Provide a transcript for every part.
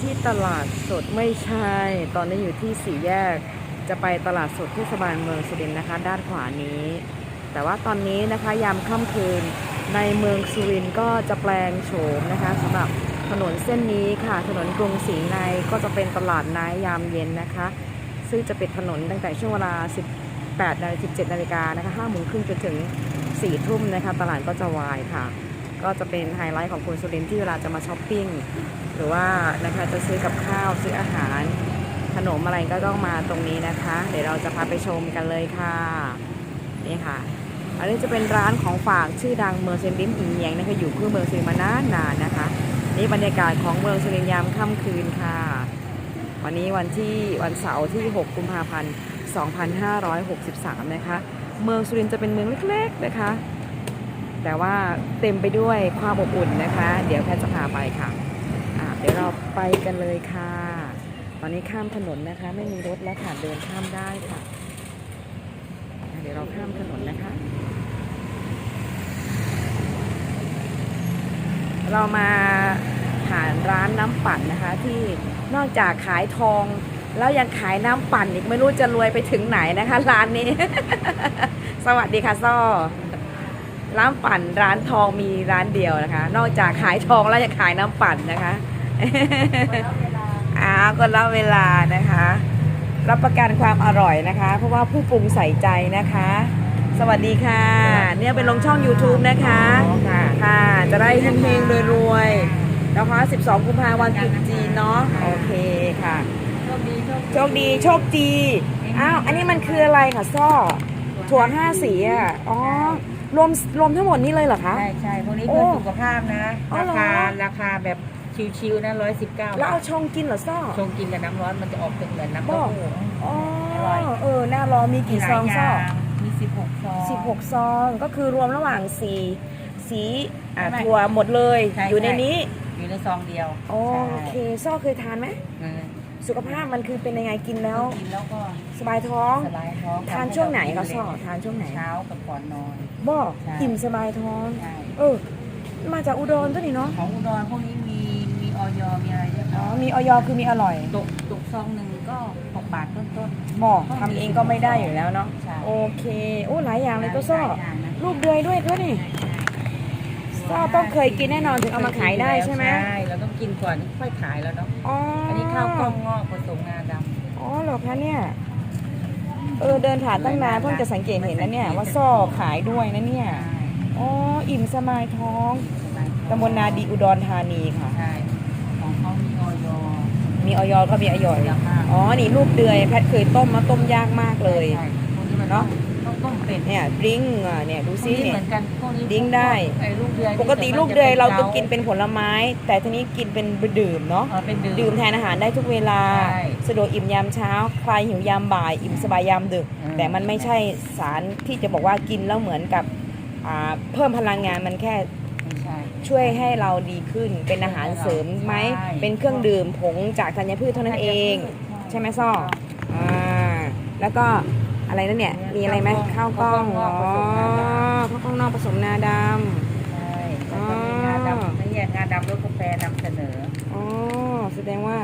ที่ตลาดสดไม่ใช่ ตอนนี้อยู่ที่สี่แยก จะไปตลาดสดเทศบาลเมืองสุรินทร์นะคะ ด้านขวานี้ แต่ว่าตอนนี้นะคะยามค่ำคืนในเมืองสุรินทร์ก็จะแปลงโฉมนะคะสำหรับถนนเส้นนี้ค่ะ ถนนกรุงศรีในก็จะเป็นตลาดน้ายามเย็นนะคะ ซึ่งจะปิดถนนตั้งแต่ช่วงเวลา 18นาฬิกา17นาฬิกานะคะ5โมงครึ่งจนถึง4ทุ่มนะคะ ตลาดก็จะวายค่ะ ก็จะเป็นไฮไลท์ของคนสุรินทร์ที่เวลาจะมาช้อปปิ้งหรือว่านะคะจะซื้อกับข้าวซื้ออาหาร ขนมอะไรก็ต้องมาตรงนี้นะคะ เดี๋ยวเราจะพาไปชมกันเลยค่ะนี่ค่ะ อันนี้จะเป็นร้านของฝากชื่อดังเมืองเซนดิมอิงเยียงนะคะอยู่คู่เมืองสุรินมานานนานนะคะ นี่บรรยากาศของเมืองสุรินทร์ยามค่ำคืนค่ะ วันนี้วันที่วันเสาร์ที่ 6 กุมภาพันธ์ 2563 นะคะ เมืองสุรินทร์จะเป็นเมืองเล็กๆนะคะ แต่ว่าเต็มไปด้วยความอบอุ่นนะคะ เดี๋ยวแพทจะพาไปค่ะะเดี๋ยวเราไปกันเลยค่ะ ตอนนี้ข้ามถนนนะคะ ไม่มีรถแล้วค่ะเดินข้ามได้ค่ะ เดี๋ยวเราข้ามถนนนะคะ เรามาหาร้านน้ำปั่นนะคะที่นอกจากขายทองแล้วยังขายน้ำปั่นอีกไม่รู้จะรวยไปถึงไหนนะคะ ร้านนี้ สวัสดีค่ะซ่อ ร้านปั่นร้านทองมีร้านเดียวนะคะ นอกจากขายทองแล้วยังขายน้ำปั่นนะคะอ้าวก็เล่าเวลานะคะ รับประกันความอร่อยนะคะ เพราะว่าผู้ปรุงใส่ใจนะคะ สวัสดีค่ะ เนี่ยเป็นลงช่อง YouTube นะคะค่ะค่ะจะได้เฮงๆรวยๆนะคะ 12 กุมภาพันธ์วันตรุษจีนเนาะโอเคค่ะโชคดีโชคโชคดีโชคดีอ้าวอันนี้มันคืออะไรคะซ่อถั่วห้าสีอะอ๋อ รวมรวมทั้งหมดนี้เลยเหรอคะ ใช่ใช่พวกนี้โอ้เพื่อสุขภาพนะ อ๋อราเหรอ คาราคาแบบชิวๆนะร้อยสิบเก้าแล้วเอาชงกินเหรอซ่อ ชงกินกับน้ำร้อนมันจะออกเป็นเหมือนน้ำบเต้าอกหู้ อ๋อ อร่อย เออ หน้ารอมีกี่ซองซ่อ มีสิบหกซองสิบหกซองก็คือรวมระหว่างสีสีอะไม่ถั่วหมดเลย ใช่อยู่ในใช่ นี้ อยู่ในซองเดียวโอเคใช่ซ่อเคยทานไหมเออ สุขภาพมันคือเป็นยังไงกินแล้ว กินแล้วก็สบายท้อง สบายท้องทานช่วงไหนก็ซ่อทานช่วงไหนเช้ากับก่อนนอนบอกใช่อิ่มสบายท้องใช่เออ มาจากอุดรตัวนี้เนาะของอุดรพวกนี้มีมีออยมีอะไรเรียบอ๋อร้อยมีออยคือมีอร่อยตกตกซองหนึ่งก็หกบาทต้นบอกทำเองก็ไม่ได้อยู่แล้วเนาะๆใช่ โอเคโอ้หลายอย่างเลยตัวซ่อหาย่างนะลูกเดือยด้วยตัวนี่ซ่อต้องเคยกินแน่นอนถึงเอามาขายได้ใช่ไหม ใช่เราต้อง กินก่อนค่อยขายแล้วเนาะอ๋ออัอันนี้ข้าวกล้องงอกผสมงาดอ๋อเหรอคะเนี่ยเออเดินผ่านตั้งนานเพิ่งจะสังเกตเห็นนะเนี่ยว่าซ่อขายด้วยนะเนี่ยำอ๋ออิ่มสมายท้องใช่ตำบลนาดีอุดรธานีค่ะ ใช่ของเขามีออยมีออยก็มีออยยากมากอ๋อนี่ลูกเดือยแพทย์เคยต้มมาต้มยากมากเลย ใช่พวกนี้มันเนาะ ต้องต้มเป็ดเนี่ยดริ้งอะเนี่ยดูพวกซินี้เนี่เหยมือนกันพวกนี้ดิ้งได้ ไอ้ลูกเดือยปกติลูกเดือยเราต้องกินเป็นผลไม้ แต่ทีนี้กินเป็นดื่มเนาะเออเป็นดื่ม ดื่มแทนอาหารได้ทุกเวลา ใช่สะดวกอิ่มยามเช้า คลายหิวยามบ่าย อิ่มสบายยามดึก อืม แต่มันไม่ใช่สารที่จะบอกว่ากินแล้วเหมือนกับอ่าเพิ่มพลังงานมันแค่ไม่ใช่ ช่วยให้เราดีขึ้น เป็นอาหารเสริมไหม ใช่ เป็นเครื่องดื่มผงจากธัญพืชเท่านั้นเอง ใช่ไหมซ่ออ่าแล้วก็ อะไรนั่นเนี่ย มีอะไรไหมข้าวกล้องอ๋อข้าวกล้องนอกผสมนาดำใช่แล้วก็มีงาดำนี่งาดำรสกาแฟนำเสนออ๋อแสดงว่า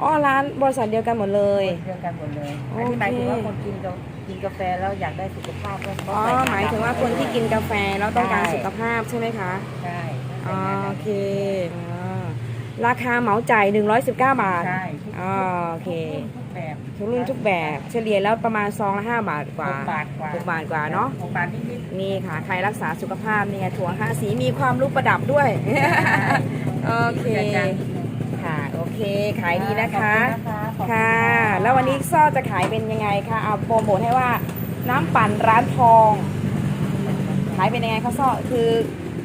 อ๋อร้านบริษัทเดียวกันหมดเลย เรื่องกันหมดเลยโออันเคนี้หมายถึงว่าคนกินกากินกาแฟแล้วอยากได้สุขภาพก็เขาอ๋อ ใส่หมายถึงว่าคนที่กินกาแฟแล้วต้องการใช่สุขภาพใช่ไหมคะ ใช่อ๋อโอเคอ่าราคาเหมาจ่าย119 บาทใช่อ๋อโอเคทุกแบบ ทุกรุ่นทุกแบบ เฉลี่ยแล้วประมาณซองละ5บาทกว่าหกบาทกว่า หกบาทกว่าเนาะ หกบาทนิดนี่ค่ะ ใครรักษาสุขภาพเนี่ยถั่วห้าสีมีความรู้ประดับด้วย ๆโอเคค่ะ โอเค ขายดีนะคะ ขอบณนขอบณค่ะแล้ววันนี้ซ่อจะขายเป็นยังไงคะ เอาโปรโมทให้ว่าน้ำปั่นร้านทอง ขายเป็นยังไงคะซ่อคือ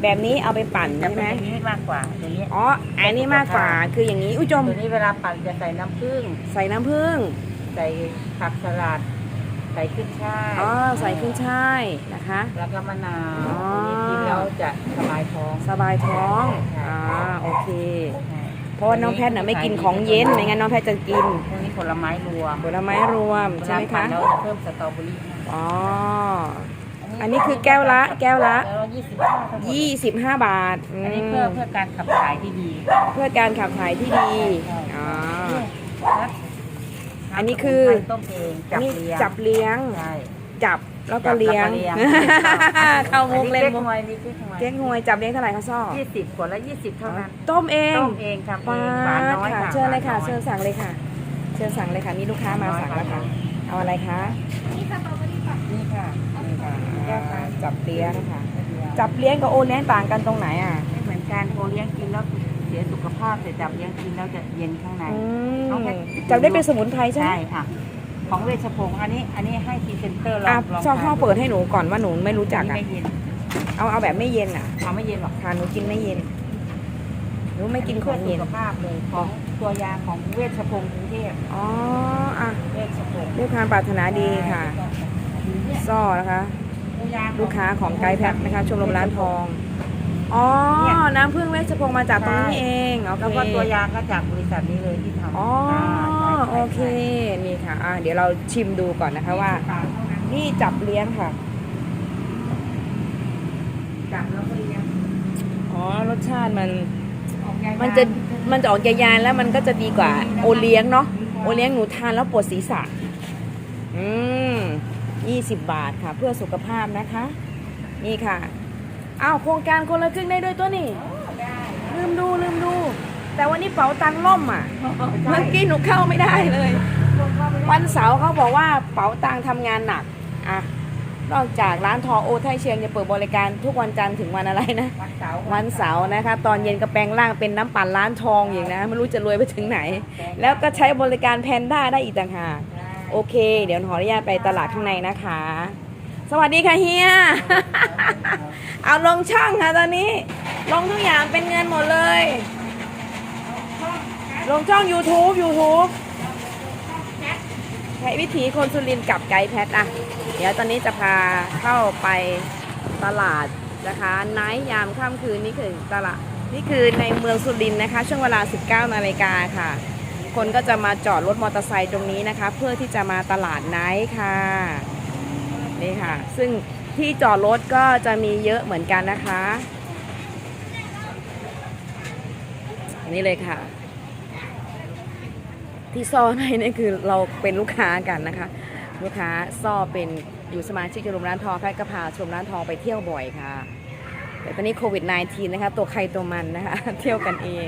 แบบนี้เอาไปปั่นจะใช่เป็ไหนมอย่างนี้มากกว่าตัวนี้ อ๋ออันนี้มากกว่า คืออย่างนี้ อุ้ยจม ตัวนี้เวลาปั่นจะใส่น้ำผึ้งใส่น้ำผึ้ง ใส่ผักสลัด ใส่ขึ้นช่ายอ๋อใส่ขึ้นช่ายนะคะ แล้วก็มะนาวอ๋อตัวนี้กินแล้วจะสบายท้องสบายท้องอ่าโอเค เพราะว่าน้องแพทย์น่ะไม่กินของเย็นไม่งั้นน้องแพทย์จะกินพวกนี้ผลไม้รวมผลไม้รวมใช่ไหมเวลาปั่คะนเราจะเพิ่มสตรอเบอรี่ให้อ๋ออันนี้อันนี้คือแก้วละแก้วละแล้วยี่สิบห้าทั้งหมด25 บาทอืมอันนี้เพื่อเพื่อการขับถ่ายที่ดี เพื่อการขับถ่ายที่ดีอ๋อแล้ว อันนี้คือต้มเองจับนี่เลี้ยงจับเลี้ยง ใช่จับแล้วก็เลี้ยง จับแล้วก็เลี้ยงเข้ามุกเล่นอัมุกหวยนี่เก๊กฮวยเจ๊งหวยจับเลี้ยงเท่าไหร่คะซ่อยี่สิบขวดละยี่สิบเท่านั้นต้มเองต้มเองทำเอป้างหวานดน้อยค่ะค่ะเชิญเลยค่ะ หวานน้เชิอยญสั่งเลยค่ะ เชิญสั่งเลยค่ะ มีลูกค้ามาสั่งแล้วค่ะ เอาอะไรคะ นี่ค่ะนี่ค่ะแก้วค่ะจับเลี้ยงค่ะ จับเลี้ยงกับโอเลี้ยงต่างกันตรงไหนอะ ไม่เหมือนกันโอเลี้ยงกินแล้วเสียสุขภาพแต่จับเลี้ยงกินแล้วจะเย็นข้างในอืน้องมแพทจับได้เป็นสมุนไพรใช่ไหมใช่ค่ะ ของเวชพงศ์อันนี้อันนี้ให้พรีเซนเตอร์ลออะงลองช่อพ่อทานเปิดให้หนูก่อนว่าหนูไม่รู้จักอันอะ นี้ไม่เย็นเอาเอาแบบไม่เย็นอะเอาไม่เย็นหรอกทานหนูกินไม่เย็นหนูไม่กินของเย็น พื่สุขภาพเลยของตัวยาของเวชพงศ์กรุงเทพอ๋ออะเวชพงศ์ด้วยความปรารถนาดีค่ะ ซ่อนะคะตัวยาลูกค้าของไกด์แพ็คนะคะ ชมรมร้านทอง อ๋อน้ำผึ้งเวชพงศ์มาจากตรงนี้เองโอเคแล้วก็ตัวยาก็จากบริษัทนี้เลยที่ทำอ๋อาใช่ใช่โอเค นี่ค่ะอะเดี๋ยวเราชิมดูก่อนนะคะว่าเท่านั้นนี่จับเลี้ยงค่ะ จับแล้วก็เลี้ยงอ๋อ รสชาติมัน ออกยามันจะ มันจะออกยายๆแล้วมันก็จะดีกว่า โอเลี้ยงเนาะ โอเลี้ยงหนูทานแล้วปวดศีรษะ อืมยี่สิบบาทค่ะ เพื่อสุขภาพนะคะ นี่ค่ะ อ้าวโครงการคนละครึ่งได้ด้วยตัวนี่ลืมดูลืมดู แต่วันนี้เป๋าตังค์ล่มอะเมื่อกี้หนูเข้าไม่ได้เลย วันเสาร์เขาบอกว่าเป๋าตังค์ทำงานหนักอะนอกจากร้านทองโอไทยเชียงจะเปิดบริการทุกวันจันทร์ถึงวันอะไรนะวันเสาร์วันเสาร์นะคะตอนเย็นกระแปลงร่างเป็นน้ำปั่นร้านทองอย่างนะไม่รู้จะรวยไปถึงไหน แล้วก็ใช้บริการแพนด้าได้อีกต่างหากโอเค เดี๋ยวขออนุญาตไปตลาดข้างในนะคะ สวัสดีค่ะเฮีย เอาลงช่องค่ะตอนนี้ ลงทุกอย่างเป็นเงินหมดเลย ลงช่อง YouTube YouTube ใช้วิถีคนสุรินทร์กับไกด์แพทอะเดี๋ยวตอนนี้จะพาเข้าไปตลาดนะคะไนท์ยามค่ำคืนนี่คือตลาดนี่คือในเมืองสุรินทร์นะคะ ช่วงเวลา 19นาฬิกาค่ะ คนก็จะมาจอดรถมอเตอร์ไซค์ตรงนี้นะคะ เพื่อที่จะมาตลาดไนท์ค่ะ นี่ค่ะ ซึ่งที่จอดรถก็จะมีเยอะเหมือนกันนะคะ นี่เลยค่ะ ที่ซ่อให้นี่คือเราเป็นลูกค้ากันนะคะ ลูกค้าซ่อเป็นอยู่สมาชิกชมรมร้านทองแพทย์ก็พาชมร้านทองไปเที่ยวบ่อยค่ะ แต่ตอนนี้โควิด -19 นะคะ ตัวใครตัวมันนะคะ เที่ยวกันเอง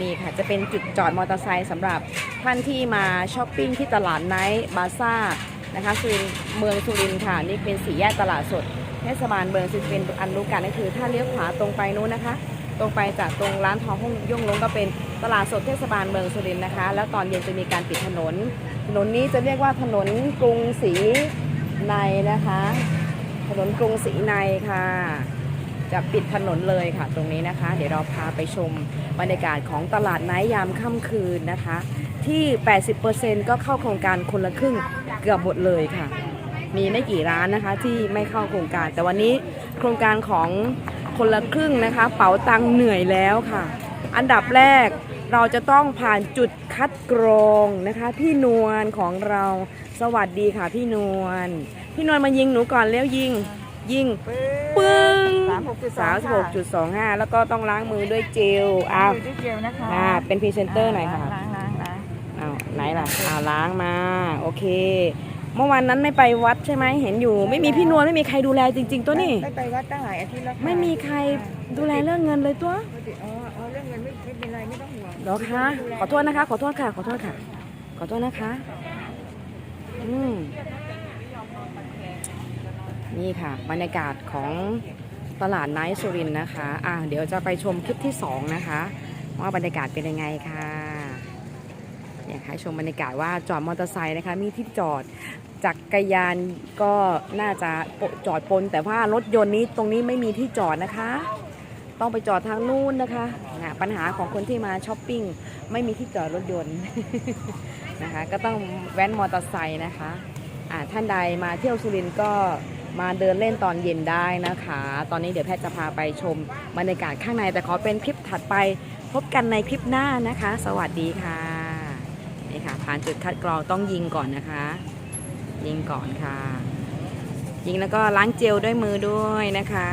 นี่ค่ะ จะเป็นจุดจอดมอเตอร์ไซค์สำหรับท่านที่มาช้อปปิ้งที่ตลาดไนท์บาซ่า นะคะสุรินเมืองสุรินค่ะนี่เป็นสี่แยกตลาดสดเทศบาลเมืองสุรินอันรู้กันก็คือถ้าเลี้ยวขวาตรงไปนู้นนะคะ ตรงไปจากตรงร้านทองห้องย่งลงก็เป็นตลาดสดเทศบาลเมืองสุรินนะคะ แล้วตอนเย็นจะมีการปิดถนน ถนนนี้จะเรียกว่าถนนกรุงศรีในนะคะ ถนนกรุงศรีในค่ะ จะปิดถนนเลยค่ะ ตรงนี้นะคะ เดี๋ยวเราพาไปชมบรรยากาศของตลาดไนท์ยามค่ำคืนนะคะ ที่ 80%ก็เข้าโครงการคนละครึ่ง เกือบหมดเลยค่ะ มีไม่กี่ร้านนะคะที่ไม่เข้าโครงการ แต่วันนี้โครงการของคนละครึ่งนะคะ เป๋าตังค์เหนื่อยแล้วค่ะ อันดับแรกเราจะต้องผ่านจุดคัดกรองนะคะ พี่นวลของเราสวัสดีค่ะ พี่นวลพี่นวลมายิงหนูก่อนแล้วยิงยิงปึ้งสามหกจุดสสามสิบหกจุดสองห้าแล้วก็ต้องล้างมือด้วยเจลอ้าวดูด้วยเจลนะคะอ่าเป็นพรีเซนเตอร์หน่อยค่ะ ไหนล่ะอ้าวล้างมา โอเค เมื่อวันนั้นไม่ไปวัดใช่ไหมเห็นอยู่ ไม่มีพี่นวลไม่มีใครดูแลจริง ๆ ตัวนี่ไม่ไปวัดตั้งหลายอาทิตย์แล้วค่ะไม่มีใครดูแลเรื่องเงินเลยตัวอ๋ออ๋อเรื่องเงินไม่ไม่เป็นไรไม่ต้องห่วงเหรอคะขอโทษนะคะ ขอโทษค่ะ ขอโทษค่ะ ขอโทษนะคะ อืมนี่ค่ะ บรรยากาศของตลาดไนท์สุรินทร์นะคะ อะเดี๋ยวจะไปชมคลิปที่สองนะคะ ว่าบรรยากาศเป็นยังไงค่ะ อยากให้ชมบรรยากาศว่าจอดมอเตอร์ไซค์นะคะ มีที่จอดจักรยานก็น่าจะจอดปน แต่ว่ารถยนต์นี้ตรงนี้ไม่มีที่จอดนะคะ ต้องไปจอดทางนู้นนะคะนะปัญหาของคนที่มาช้อปปิ้งไม่มีที่จอดรถยนต์นะคะก็ต้องแว้นมอเตอร์ไซค์นะคะท่านใดมาเที่ยวสุรินทร์ก็มาเดินเล่นตอนเย็นได้นะคะ ตอนนี้เดี๋ยวแพทย์จะพาไปชมบรรยากาศข้างในแต่ขอเป็นคลิปถัดไปพบกันในคลิปหน้านะคะ สวัสดีค่ะ นี่ค่ะ ผ่านจุดคัดกรองต้องยิงก่อนนะคะ ยิงก่อนค่ะ ยิงแล้วก็ล้างเจลด้วยมือด้วยนะคะ